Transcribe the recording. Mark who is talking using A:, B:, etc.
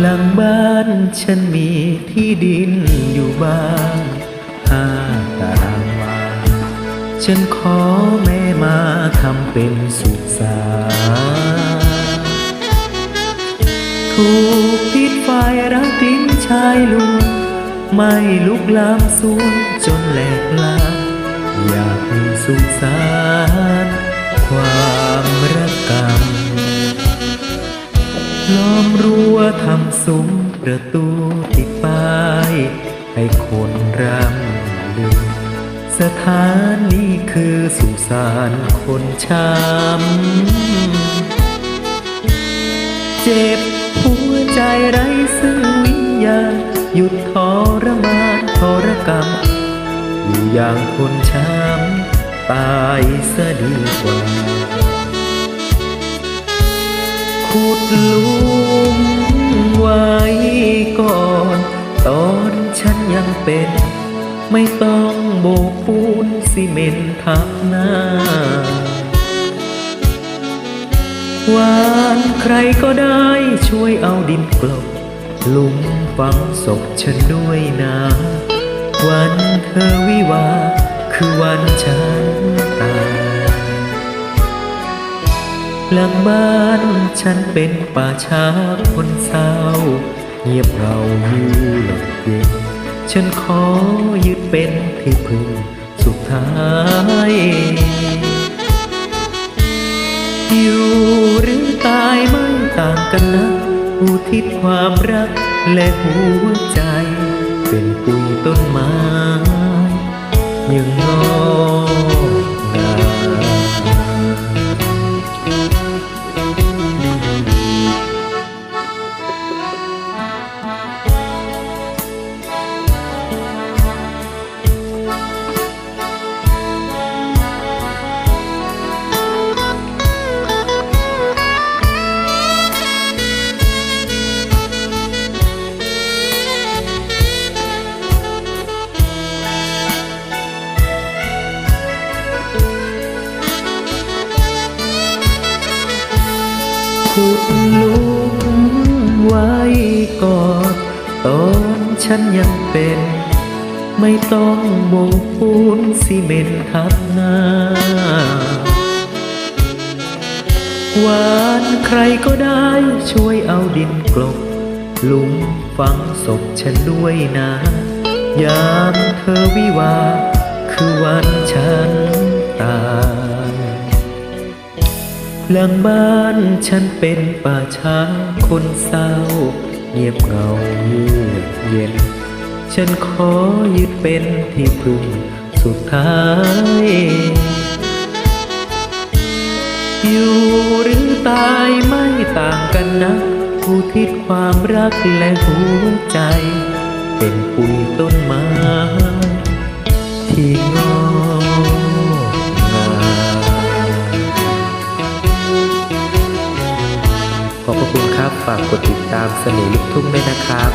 A: หลังบ้านฉันมีที่ดินอยู่บ้างห้าตารางวาฉันขอแม่มาทำเป็นสุสานถูกพิษไฟรักลิ้นชายลวงไม่ลุกลามสวงจนแหลกลาอยากมีสุสานความรักกรรม ล้อมรั้วทำซุ้มประตูติดป้าย ให้คนรำลืมสถานนี้คือสุสานคนช้ำเจ็บหัวใจไร้ซึ่งวิญญาณหยุดทรมานทรกรรม อยู่อย่างคนช้ำตายซะดีกว่า ขุดลุมไว้ก่อน ตอนฉันยังเป็น ไม่ต้องโบกปูนซีเมนทับหน้าวานใครก็ได้ช่วยเอาดินกลบหลุมฝังศพฉันด้วยนะวันเธอวิวา คือวันฉันตาย หลังบ้านฉันเป็นป่าช้าคนเศร้า เงียบเราอยู่หลับเย็นฉันขอยึดเป็นที่พึ่งสุดท้ายอยู่หรือตายไม่ต่างกันนะอุทิศความรักและหัวใจ เป็นปุ๋ยต้นไม้ ขุดลุมไว้ก่อนตอนฉันยังเป็น ไม่ต้องโบกปูนซีเมนต์ทับหน้า หวานใครก็ได้ช่วยเอาดินกลบหลุมฝังศพฉันด้วยนะ ยามเธอวิวา คือวันฉันตาย หลังบ้านฉันเป็นป่าช้าคนเศร้า เงียบเหงาเยือกเย็น ฉันขอยึดเป็นที่พึ่งสุดท้าย อยู่หรือตายไม่ต่างกันนะผู้ทิศความรักและหัวใจ เป็นปุ๋ยต้นไม้ที่งอก ฝากกดติดตามเสน่ห์ลูกทุ่งด้วยนะครับ